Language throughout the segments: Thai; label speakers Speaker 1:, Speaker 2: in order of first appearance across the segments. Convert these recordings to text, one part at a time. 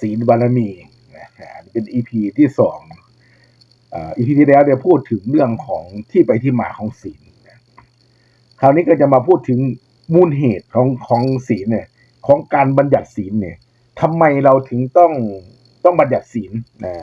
Speaker 1: ศีลบารมีนะฮะเป็นอีพีที่สองอีพีที่แล้วเนี่ยพูดถึงเรื่องของที่ไปที่มาของศีลคราวนี้ก็จะมาพูดถึงมูลเหตุของของศีลเนี่ย ของการบัญญัติศีลเนี่ยทำไมเราถึงต้องต้องบัญญัติศีลนะ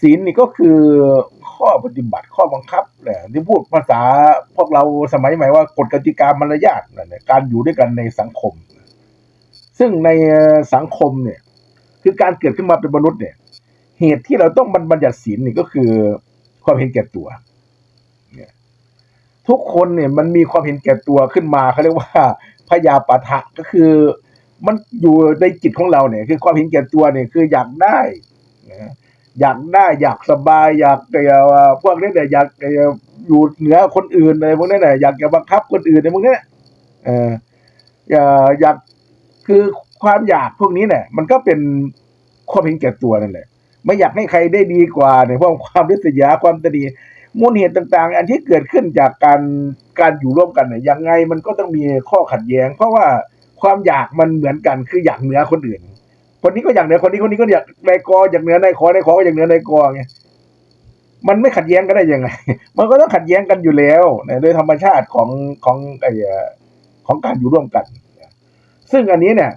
Speaker 1: ศีลนี่ก็คือข้อปฏิบัติข้อบังคับแหละที่พูดภาษาพวกเราสมัยใหม่ว่ากฎกติกามารยาทนะการอยู่ด้วยกันในสังคม ซึ่งในสังคมเนี่ย คือการเกิดขึ้นมาเป็นมนุษย์เนี่ย เหตุที่เราต้องบัญญัติศีลนี่ก็คือความเห็นแก่ตัวเนี่ยทุกคนเนี่ยมันมีความเห็นแก่ตัวขึ้นมาเขาเรียกว่าพยาปะทะก็คือมันอยู่ในจิตของเราเนี่ย คือความเห็นแก่ตัวเนี่ยคืออยากได้อยากได้อยากสบาย อยากเอ่พวกนี้เนี่ยอยากอยู่เหนือคนอื่นอะไรพวกนี้เนี่ยอยากจะบังคับคนอื่นในพวกนี้เอออยากคือ ความอยากพวกนี้เนี่ย มันก็เป็นความเห็นแก่ตัวนั่นแหละ ไม่อยากให้ใครได้ดีกว่าเนี่ยเพราะความริษยาความตนีมูลเหตุต่าง ๆ อันที่เกิดขึ้นจากการการอยู่ร่วมกันเนี่ยยังไงมันก็ต้องมีข้อขัดแย้ง เพราะว่าความอยากมันเหมือนกันคืออยากเหนือคนอื่น คนนี้ก็อยากเหนือคนนี้คนนี้ก็อยากนายกออยากเหนือนายขอนายขอก็อยากเหนือนายกอไงมันไม่ขัดแย้งกันได้ยังไง มันก็ต้องขัดแย้งกันอยู่แล้วนะโดยธรรมชาติของของไอ้ของการอยู่ร่วมกัน ซึ่งอันนี้เนี่ย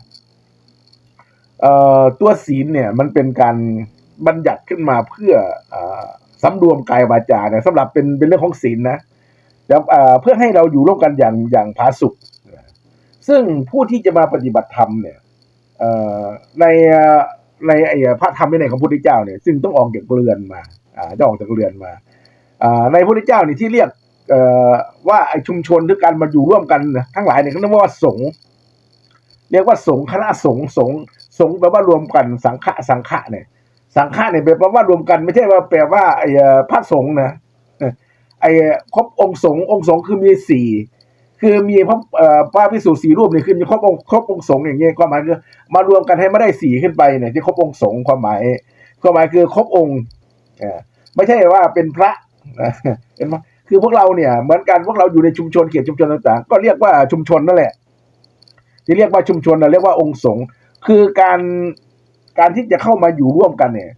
Speaker 1: ตัวศีลเนี่ยมันเป็นการบัญญัติขึ้นมาเพื่ออ่อสำรวมกายวาจาเนี่ยสำหรับเป็นเป็นเรื่องของศีลนะแล้วเอ่อเพื่อให้เราอยู่ร่วมกันอย่างอย่างผาสุกซึ่งผู้ที่จะมาปฏิบัติธรรมเนี่ยในในไอ้พระธรรมวินัยของพระพุทธเจ้าเนี่ยซึ่งต้องออกจากเรือนมาอ่าต้องออกจากเรือนมาในพระพุทธเจ้านี่ที่เรียกว่าไอ้ชุมชนหรือการมาอยู่ร่วมกันทั้งหลายเนี่ยเขาเรียกว่าสงฆ์เรียกว่าสงฆ์คณะสงฆ์สงฆ์ สงแปลว่ารวมกันสังฆะสังฆะเนี่ย สังฆะเนี่ยแปลว่ารวมกันไม่ใช่ว่าแปลว่าไอ้พระสงฆ์นะไอ้ครบองค์สงฆ์องค์สงฆ์คือมีสี่คือมีพระพระพิสุสี่รูปนี่คือมีครบองค์ครบองค์สงฆ์อย่างเงี้ยความหมายคือมารวมกันให้ไม่ได้สี่ขึ้นไปเนี่ยที่ครบองค์สงฆ์ความหมายความหมายคือครบองค์ไม่ใช่ว่าเป็นพระเห็นไหมคือพวกเราเนี่ยเหมือนกันพวกเราอยู่ในชุมชนเขตชุมชนต่างๆ ก็เรียกว่าชุมชนนั่นแหละที่เรียกว่าชุมชนนะเรียกว่าองค์สงฆ์ คือการการที่จะเข้ามาอยู่ร่วมกันเนี่ย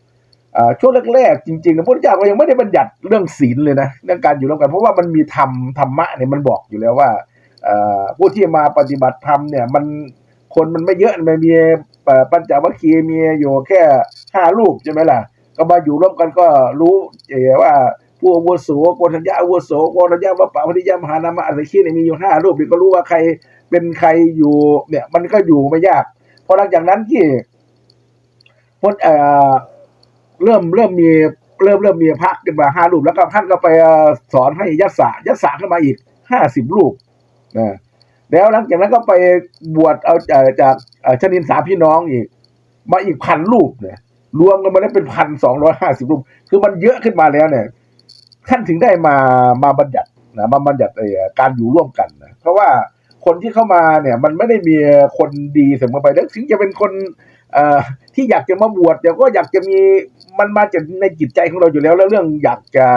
Speaker 1: ช่วงแรกๆจริงๆพระพุทธเจ้าก็ยังไม่ได้บัญญัติเรื่องศีลเลยนะเรื่องการอยู่ร่วมกัน เพราะว่ามันมีธรรมธรรมะเนี่ยมันบอกอยู่แล้วว่าผู้ที่มาปฏิบัติธรรมเนี่ยมันคนมันไม่เยอะมันมีปัญจวัคคีย์มีอยู่แค่ห้ารูปใช่ไหมล่ะ ก็มาอยู่ร่วมกันก็รู้ว่าผู้อาวุโสโกฏัญญาอาวุโสโกฏัญญาวัปปะพนิยามหานามะอะไรขี้เนี่ยมีอยู่ห้ารูปนี่ก็รู้ว่าใครเป็นใครอยู่เนี่ยมันก็อยู่ไม่ยาก พอหลังจากนั้นที่พดเอ่อเริ่มเริ่มมีเริ่มเริ่มมีพระขึ้นมาห้ารูปแล้วก็ท่านก็ไปสอนให้ยัสสะยัสสะขึ้นมาอีกห้าสิบรูปนะแล้วหลังจากนั้นก็ไปบวชเอาจากชนินสาพี่น้องอีก มาอีกพันรูปเนี่ยรวมกันมาได้เป็นพันสองร้อยห้าสิบรูป คือมันเยอะขึ้นมาแล้วเนี่ยท่านถึงได้มามาบัญญัตินะมาบัญญัติการอยู่ร่วมกันนะเพราะว่า คนที่เข้ามาเนี่ยมันไม่ได้มีคนดีเสมอไปแล้วถึงจะเป็นคนที่อยากจะมาบวชแต่ก็อยากจะมีมันมาจากในจิตใจของเราอยู่แล้ว แล้วเรื่องอยากจะ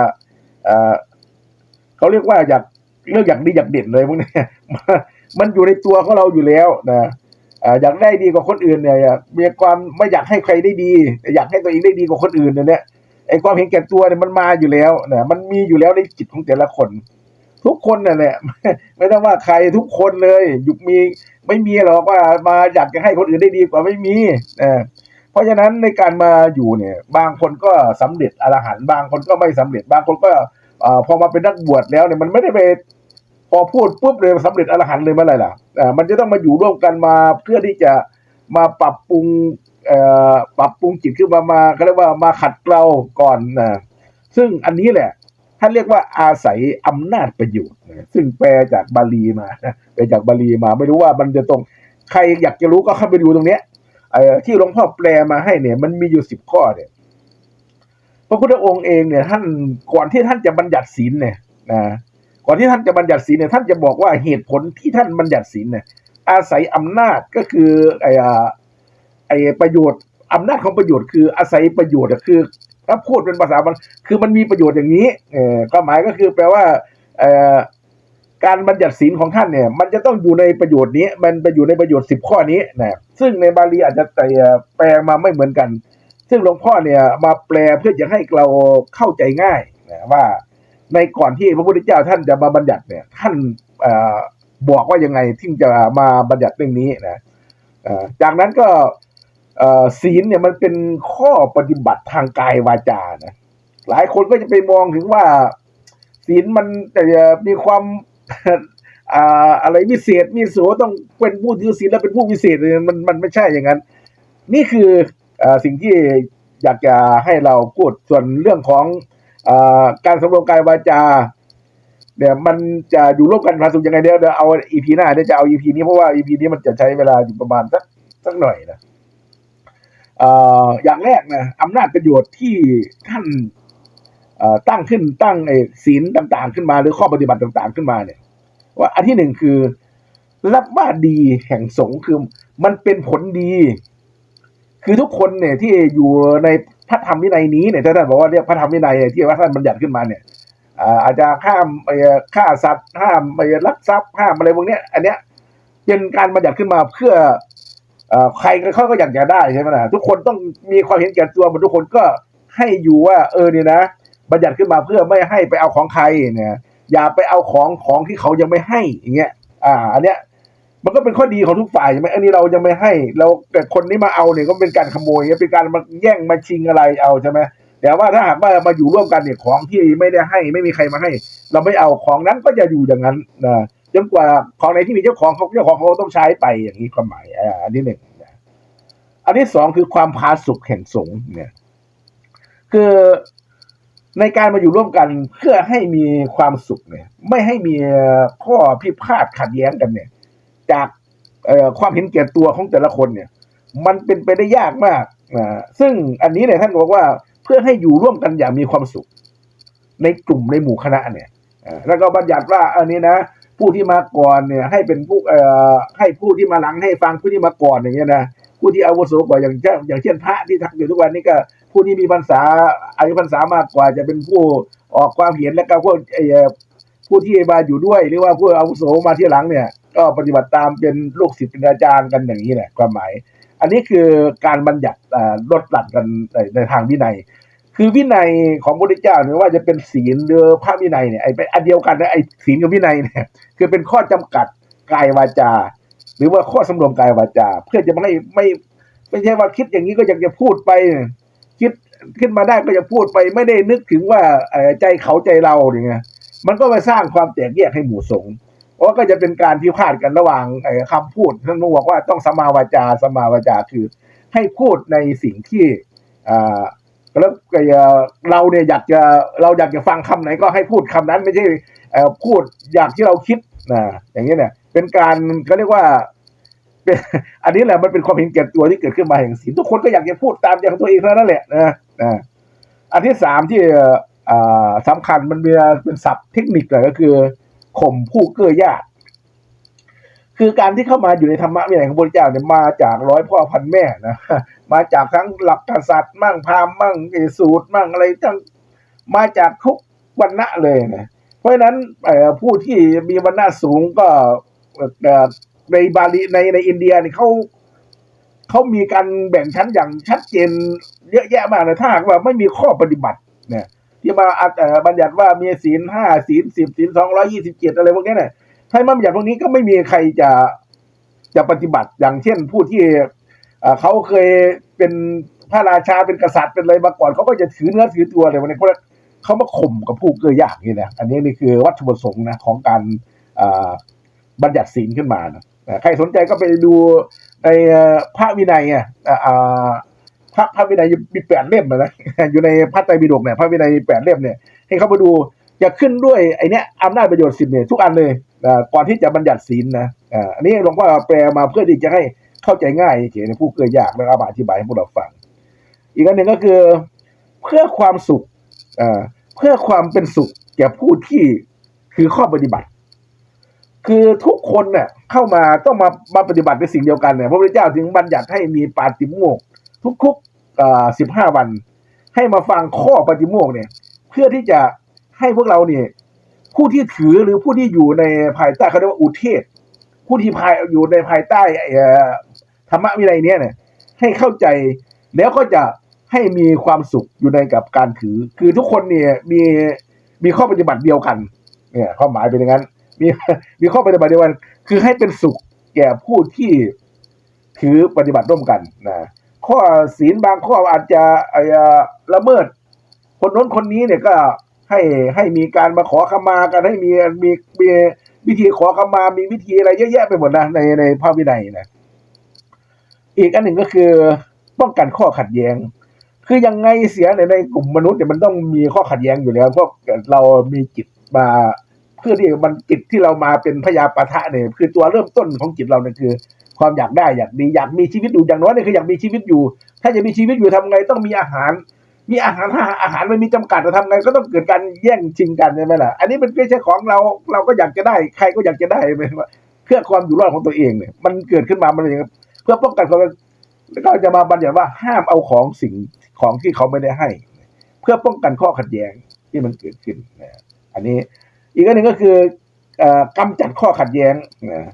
Speaker 1: เขาเรียกว่าอยากเรื่องอยากดีอยากเด่นเลยพวกนี้มันอยู่ในตัวของเราอยู่แล้วนะอ่าอยากได้ดีกว่าคนอื่นเนี่ยมีความไม่อยากให้ใครได้ดีแต่อยากให้ตัวเองได้ดีกว่าคนอื่นเนี่ยไอ้ความเห็นแก่ตัวเนี่ยมันมาอยู่แล้วนะมันมีอยู่แล้วในจิตของแต่ละคน ทุกคนนั่นแหละ ไม่ต้องว่าใครทุกคนเลยยุคมี ไม่มีหรอกว่ามาอยากจะให้คนอื่นได้ดีกว่าไม่มีเออเพราะฉะนั้นในการมาอยู่เนี่ย บางคนก็สำเร็จอรหันต์บางคนก็ไม่สำเร็จ บางคนก็อพอมาเป็นนักบวชแล้วเนี่ยมันไม่ได้ไปพอพูดปุ๊บเลยสำเร็จอรหันต์เลยเมื่อไหร่ล่ะมันจะต้องมาอยู่ร่วมกันมาเพื่อที่จะมาปรับปรุงปรับปรุงจิตขึ้นมามาเขาเรียกว่ามาขัดเกลาก่อนนะซึ่งอันนี้แหละ ท่านเรียกว่าอาศัยอำนาจประโยชน์ซึ่งแปลจากบาลีมาแปลจากบาลีมา ไม่รู้ว่ามันจะตรงใครอยากจะรู้ก็เข้าไปดูตรงเนี้ยอที่หลวงพ่อแปลมาให้เนี่ย มันมีอยู่สิบข้อเนี่ยพระพุทธองค์เองเนี่ย ท่านก่อนที่ท่านจะบัญญัติศีลเนี่ยนะก่อนที่ท่านจะบัญญัติศีลเนี่ยท่านจะบอกว่าเหตุผลที่ท่านบัญญัติศีลเนี่ย อาศัยอำนาจก็คือไอ้ไอ้ประโยชน์อำนาจของประโยชน์คืออาศัยประโยชน์คือ ถ้าพูดเป็นภาษามันคือมันมีประโยชน์อย่างนี้เออความหมายก็คือแปลว่าเออการบัญญัติศีลของท่านเนี่ย มันจะต้องอยู่ในประโยชน์นี้ มันไปอยู่ในประโยชน์สิบข้อนี้นะซึ่งในบาลีอาจจะแต่แปลมาไม่เหมือนกัน ซึ่งหลวงพ่อเนี่ยมาแปลเพื่อจะให้เราเข้าใจง่ายนะว่าในก่อนที่พระพุทธเจ้าท่านจะมาบัญญัติเนี่ย ท่านเอ่อบอกว่ายังไงที่จะมาบัญญัติเรื่องนี้นะเอ่อจากนั้นก็ ศีลเนี่ยมันเป็นข้อปฏิบัติทางกายวาจานะหลายคนก็จะไปมองถึงว่าศีลมันแต่มีความอะไรวิเศษมีโสต้องเป็นผู้ถือศีลแล้วเป็นผู้วิเศษเลยมันมันไม่ใช่อย่างนั้น นี่คืออสิ่งที่อยากจะให้เราพูดส่วนเรื่องของอการสำรวมกายวาจาเดี๋ยวมันจะอยู่ร่วมกันผาสุขยังไงเดี๋ยวเดี๋ยวเอาอีพีหน้าเดี๋ยวจะเอาอีพีนี้เพราะว่าอีพีนี้มันจะใช้เวลาอยู่ประมาณสักสักหน่อยนะ อย่างแรกนะอำนาจประโยชน์ที่ท่านตั้งขึ้นตั้งไอ้ศีลต่าง ๆ ขึ้นมา หรือข้อปฏิบัติต่าง ๆ ขึ้นมาเนี่ย ว่าอันที่หนึ่งคือ รับว่าดีแห่งสงฆ์คือมันเป็นผลดี คือทุกคนเนี่ยที่อยู่ในพระธรรมวินัยนี้เนี่ยท่านบอกว่าเรียกพระธรรมวินัยที่ว่าท่านบัญญัติขึ้นมาเนี่ยอาจจะห้ามไปฆ่าสัตว์ห้ามไปลักทรัพย์ห้ามอะไรพวกนี้อันเนี้ยเป็นการบัญญัติขึ้นมาเพื่อ ใครเขาก็อยากจะได้ใช่ไหมล่ะทุกคนต้องมีความเห็นแก่ตัวหมดทุกคนก็ให้อยู่ว่า เออเนี่ยนะ บัญญัติขึ้นมาเพื่อไม่ให้ไปเอาของใครเนี่ย อย่าไปเอาของของที่เขายังไม่ให้อย่างเงี้ย อ่า อันเนี้ย มันก็เป็นข้อดีของทุกฝ่ายใช่ไหมอันนี้เรายังไม่ให้ เราแต่คนนี้มาเอาเนี่ยก็เป็นการขโมยเป็นการมาแย่งมาชิงอะไรเอาใช่ไหมแต่ว่าถ้าหากว่ามาอยู่ร่วมกันเนี่ยของที่ไม่ได้ให้ ไม่มีใครมาให้ เราไม่เอาของนั้นก็จะอยู่อย่างนั้นนะ นกว่าของไหนที่มีเจ้าของเขาเจ้าของเขาต้องใช้ไปอย่างนี้ความหมายอันที่หนึ่งอันที่สองคือความพาสุขแห่งสงฆ์เนี่ย คือในการมาอยู่ร่วมกันเพื่อให้มีความสุขเนี่ย ไม่ให้มีข้อพิพาทขัดแย้งกันเนี่ย จากความเห็นแก่ตัวของแต่ละคนเนี่ย มันเป็นไปได้ยากมากนะซึ่งอันนี้เนี่ยท่านบอกว่าเพื่อให้อยู่ร่วมกันอย่างมีความสุข ในกลุ่มในหมู่คณะเนี่ยอ่อแล้วก็บัญญัติว่าอันนี้นะ ผู้ที่มาก่อนเนี่ย ให้เป็นผู้เอ่อให้ผู้ที่มาหลังให้ฟังผู้ที่มาก่อนอย่างเงี้ยนะผู้ที่อาวุโสกว่าอย่างเช่นอย่างเช่นพระที่ทักอยู่ทุกวันนี้ก็ ผู้ที่มีพรรษาอายุพรรษามากกว่าจะเป็นผู้ออกความเห็นและก็พวกเอ่อผู้ที่มาอยู่ด้วย หรือว่าผู้อาวุโสมาที่หลังเนี่ย ก็ปฏิบัติตามเป็นลูกศิษย์เป็นอาจารย์กันอย่างนี้แหละความหมาย อันนี้คือการบัญญัติลดหลั่นกันในในทางวินัย คือวินัยของพระพุทธเจ้าเนี่ยว่าจะเป็นศีลหรือพระวินัยเนี่ยไอ้เป็นอันเดียวกันนะไอ้ศีลกับวินัยเนี่ยคือเป็นข้อจำกัดกายวาจา หรือว่าข้อสำรวมกายวาจา เพื่อจะไม่ให้ไม่ไม่ใช่ว่าคิดอย่างนี้ก็อยากจะพูดไป คิดขึ้นมาได้ก็จะพูดไปไม่ได้นึกถึงว่าใจเขาใจเราอย่างเงี้ยมันก็มาสร้างความแตกแยกให้หมู่สงฆ์เพราะก็จะเป็นการพิพาทกันระหว่างเอ่อคำพูดท่านบอกว่าต้องสมาวาจาสมาวาจาคือให้พูดในสิ่งที่อ่า แล้วเราเนี่ยอยากจะเราอยากจะฟังคำไหนก็ให้พูดคำนั้นไม่ใช่พูดอยางที่เราคิดนะอย่างนี้เนี่ย เป็นการเขาเรียกว่าอันนี้แหละมันเป็นความเห็นแก่ตัวที่เกิดขึ้นมาแห่งศีลทุกคนก็อยากจะพูดตามอย่างตัวเองนั้นแหละนะนะอันที่สามที่อ่าสำคัญมันมีเป็นศัพท์เทคนิคเลยก็คือข่มผู้เกื้อยาก คือการที่เข้ามาอยู่ในธรรมะวินัยของพระเจ้าเนี่ยมาจากร้อยพ่อพันแม่นะมาจากทั้งหลักกษัตริย์มั่งพราหมณ์มั่งสูตรมั่งอะไรทั้งมาจากทุกวรรณะเลยนะเพราะฉะนั้นผู้ที่มีวรรณะสูงก็ในบาลีในในอินเดียเนี่ยเขาเขามีการแบ่งชั้นอย่างชัดเจนเยอะแยะมากเลยถ้าหากว่าไม่มีข้อปฏิบัติเนี่ยที่มาบัญญัติว่ามีศีลห้าศีลสิบศีลสองร้อยี่สิบเจ็ดอะไรพวกนี้เนี่ย ถ้าไม่บัญญัติพวกนี้ก็ไม่มีใครจะจะปฏิบัติอย่างเช่นผู้ที่เขาเคยเป็นพระราชาเป็นกษัตริย์เป็นอะไรมาก่อนเขาก็จะถือเนื้อถือตัวเลยวันนี้เพราะเขามาข่มกับผู้เกื้อยากนี่นะอันนี้นี่คือวัตถุประสงค์นะของการบัญญัติศีลขึ้นมานะใครสนใจก็ไปดูในพระวินัยอะอ่าพระพระวินัยมีแปดเล่มอะนะอยู่ในพระไตรปิฎกเนี่ยพระวินัยแปดเล่มเนี่ยให้เขามาดูจะขึ้นด้วยไอเนี้ยอำนาจประโยชน์สิบเนี่ยทุกอันเลย ก่อนที่จะบัญญัติศีลนะอ่าอันนี้หลวงพ่อแปลมาเพื่อที่จะให้เข้าใจง่ายเฉยๆในผู้เกิดยากแล้วเอามาอธิบายให้พวกเราฟัง อีกอันหนึ่งก็คือเพื่อความสุขอ่าเพื่อความเป็นสุขแก่ผู้ที่คือข้อปฏิบัติ คือทุกคนเนี่ยเข้ามาต้องมามาปฏิบัติในสิ่งเดียวกันเนี่ยพระพุทธเจ้าถึงบัญญัติให้มีปาติโมกข์ทุกๆสิบห้าวัน ให้มาฟังข้อปฏิโมกข์เนี่ย เพื่อที่จะให้พวกเราเนี่ย ผู้ที่ถือหรือผู้ที่อยู่ในภายใต้เขาเรียกว่าอุเทศ ผู้ที่ภายอยู่ในภายใต้ธรรมะวินัยเนี้ยเนี่ยให้เข้าใจแล้วก็จะให้มีความสุขอยู่ในกับการถือ คือทุกคนเนี่ยมีมีข้อปฏิบัติเดียวกัน เนี่ยความหมายเป็นอย่างนั้น มีมีข้อปฏิบัติเดียวกัน คือให้เป็นสุขแก่ผู้ที่ถือปฏิบัติร่วมกันนะข้อศีลบางข้ออาจจะอละเมิด คนโน้นคนนี้เนี่ยก็ ให้ให้มีการมาขอขมากันให้มีมีมีวิธีขอขมามีวิธีอะไรเยอะแยะไปหมดนะในในพระวินัยนะอีกอันหนึ่งก็คือป้องกันข้อขัดแย้ง คือยังไงเสียในในกลุ่มมนุษย์เนี่ยมันต้องมีข้อขัดแย้งอยู่แล้วเพราะเรามีจิตมาเพื่อที่มันจิตที่เรามาเป็นพยาปะทะเนี่ยคือตัวเริ่มต้นของจิตเราเนี่ยคือ ความอยากได้อยากดีอยากมีชีวิตอยู่อย่างน้อยเนี่ยคืออยากมีชีวิตอยู่ ถ้าจะมีชีวิตอยู่ทำไงต้องมีอาหาร มีอาหาราอาหารมันมีจำกัดจะทำไงก็ต้องเกิดการแย่งชิงกันใช่ไหมล่ะ อันนี้มันไม่ใช่ของเราเราก็อยากจะได้ ใครก็อยากจะได้ไม่ว่าเพื่อความอยู่รอดของตัวเองเนี่ย มันเกิดขึ้นมามันอย่างเพื่อป้องกันความแล้วก็จะมาบัญญัติว่าห้ามเอาของสิ่งของที่เขาไม่ได้ให้ เพื่อป้องกันข้อขัดแย้งที่มันเกิดขึ้นนะอันนี้อีกอันหนึ่งก็คือเอ่อกำจัดข้อขัดแย้งนะ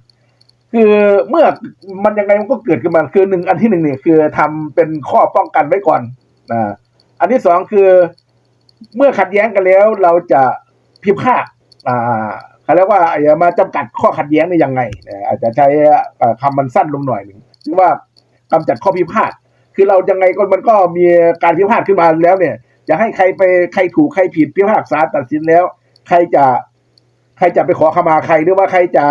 Speaker 1: คือเมื่อมันยังไงมันก็เกิดขึ้นมาคือหนึ่งอันที่หนึ่งเนี่ยคือทำเป็นข้อป้องกันไว้ก่อนนะ อันที่สองคือ เมื่อขัดแย้งกันแล้ว เราจะพิพากอ่าเขาเรียกว่าอย่ามาจำกัดข้อขัดแย้งได้ยังไงนะอาจจะใช้เอ่อคำมันสั้นลงหน่อยหนึ่งคือว่ากำจัดข้อพิพาทคือเรายังไงก็มันก็มีการพิพาทขึ้นมาแล้วเนี่ยจะให้ใครไปใครถูกใครผิดพิพากษาตัดสินแล้ว ใครจะใครจะไปขอขมาใครหรือว่าใครจะ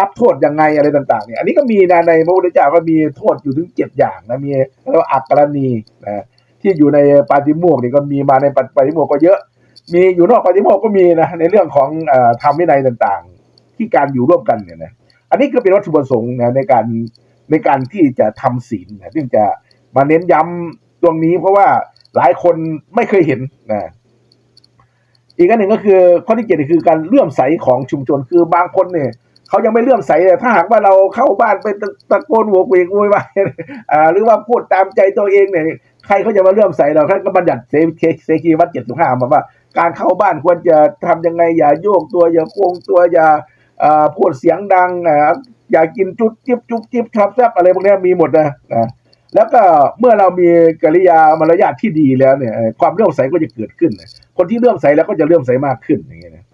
Speaker 1: รับโทษยังไงอะไรต่าง ๆ เนี่ย อันนี้ก็มีนะในพระพุทธเจ้าก็มีโทษอยู่ถึงเจ็ดอย่างนะมีเรียกว่าอักกรณีนะ ที่อยู่ในปาติโมกนี่ก็มีมาในปาติโมกก็เยอะ มีอยู่นอกปาติโมกก็มีนะในเรื่องของธรรมวินัยต่างๆ ที่การอยู่ร่วมกันเนี่ยนะอันนี้ก็เป็นวัตถุประสงค์นะในการในการที่จะทำศีลนะซึ่งจะมาเน้นย้ำตรงนี้เพราะว่าหลายคนไม่เคยเห็นนะอีกอันหนึ่งก็คือข้อที่เจ็ดคือการเลื่อมใสของชุมชนคือบางคนเนี่ยเขายังไม่เลื่อมใสถ้าหากว่าเราเข้าบ้านไปตะโกนโวกเวกโวยวายหรือว่าพูดตามใจตัวเองเนี่ย ใครเขาจะมาเลื่อมใสเราท่านก็บัญญัติเสเสเสกีวัดเจ็ดสิบห้ามาว่า การเข้าบ้านควรจะทำยังไงอย่าโยกตัวอย่าโค้งตัวอย่าพูดเสียงดังอ่าอย่ากินจุดจิบจุบจิบชับแซบอะไรพวกนี้มีหมดนะนะแล้วก็เมื่อเรามีกิริยามารยาทที่ดีแล้วเนี่ย ความเลื่อมใสก็จะเกิดขึ้น คนที่เลื่อมใสแล้วก็จะเลื่อมใสมากขึ้นอย่างเงี้ยนะ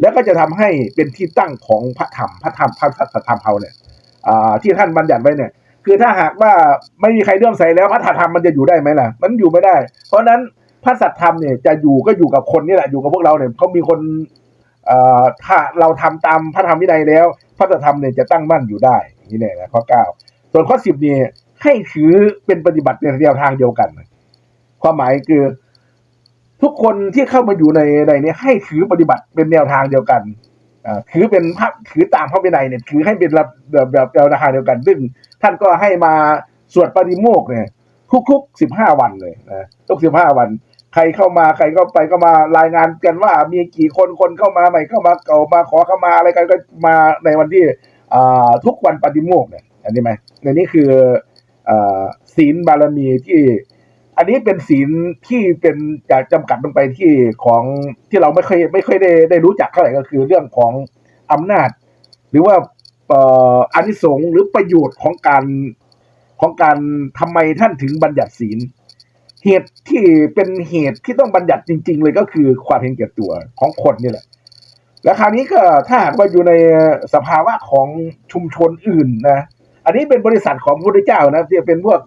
Speaker 1: แล้วก็จะทำให้เป็นที่ตั้งของพระธรรมพระธรรมพระธรรมเราเนี่ยที่ท่านบัญญัติไว้เนี่ย คือถ้าหากว่าไม่มีใครเลื่อมใสแล้วพระธรรมมันจะอยู่ได้ไหมล่ะ มันอยู่ไม่ได้ เพราะนั้นพระสัทธรรมเนี่ยจะอยู่ก็อยู่กับคนนี่แหละอยู่กับพวกเราเนี่ยเขามีคนเอ่อถ้าเราทำตามพระธรรมวินัยแล้ว พระสัทธรรมเนี่ยจะตั้งมั่นอยู่ได้นี้เนี่ยนะข้อเก้าส่วนข้อสิบเนี่ยให้ถือเป็นปฏิบัติในแนวทางเดียวกัน ความหมายคือ ทุกคนที่เข้ามาอยู่ในในนี้ให้ถือปฏิบัติเป็นแนวทางเดียวกัน ถือเป็นพระถือตามพระวินัยเนี่ยถือให้เป็นแบบแบบแบบแนวทาเดียวกันซึ่งท่านก็ให้มาสวดปฏิโมกเนี่ยทุกๆสิบห้าวันเลยนะทุกสิบห้าวัน ใครเข้ามาใครเข้าไปก็มารายงานกันว่ามีกี่คนคนเข้ามาใหม่เข้ามาเก่ามาขอเข้ามาอะไรกันก็มาในวันที่อ่าทุกวันปฏิโมกเนี่ยอันนี้ไหมในนี้คืออ่อศีลบารมีที่ อันนี้เป็นศีลที่เป็นจะจำกัดลงไปที่ของที่เราไม่เคยไม่ค่อยได้ได้รู้จักเท่าไหร่ก็คือเรื่องของอำนาจ หรือว่าอานิสงส์หรือประโยชน์ของการของการทำไมท่านถึงบัญญัติศีล เหตุที่เป็นเหตุที่ต้องบัญญัติจริง ๆ เลยก็คือความเห็นแก่ตัวของคนนี่แหละ แล้วคราวนี้ก็ถ้าหากว่าอยู่ในสภาวะของชุมชนอื่นนะ อันนี้เป็นบริษัทของพระพุทธเจ้านะที่เป็นพวก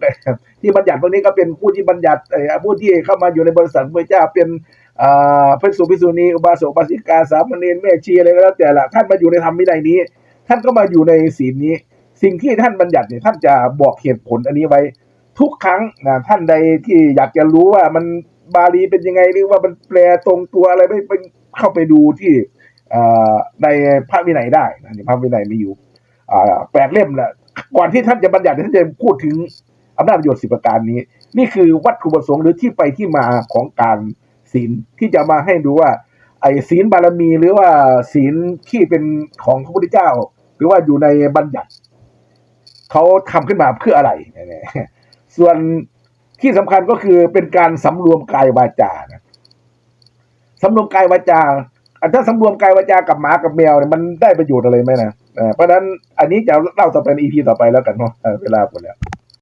Speaker 1: ที่บัญญัติพวกนี้ก็เป็นผู้ที่บัญญัติผู้ที่เข้ามาอยู่ในบริษัทพระพุทธเจ้าเป็นอ่าพระสุภิกษุณีอุบาสกอุบาสิกาสามเณรแม่ชีอะไรก็แล้วแต่ละท่านมาอยู่ในธรรมวินัยนี้ ท่านก็มาอยู่ในศีลนี้ สิ่งที่ท่านบัญญัติเนี่ยท่านจะบอกเหตุผลอันนี้ไว้ทุกครั้งนะท่านใดที่อยากจะรู้ว่ามันบาลีเป็นยังไงหรือว่ามันแปลตรงตัวอะไรไม่เป็นเข้าไปดูที่ในพระวินัยได้นะในพระวินัยมีอยู่แปดเล่มแหละ ก่อนที่ท่านจะบัญญัติท่านจะพูดถึงอำนาจประโยชน์สิบประการนี้ นี่คือวัตถุประสงค์หรือที่ไปที่มาของการศีลที่จะมาให้ดูว่า ไอ้ศีลบารมีหรือว่าศีลที่เป็นของพระพุทธเจ้า หรือว่าอยู่ในบัญญัติเขาทำขึ้นมาเพื่ออะไร ส่วนที่สำคัญก็คือเป็นการสำรวมกายวาจานะสำรวมกายวาจาถ้าสำรวมกายวาจากับหมากับแมวเนี่ยมันได้ประโยชน์อะไรไหมนะ เพราะนั้นอันนี้จะเล่าต่อไปในอีพีต่อไปแล้วกันเนาะเวลาหมดแล้ว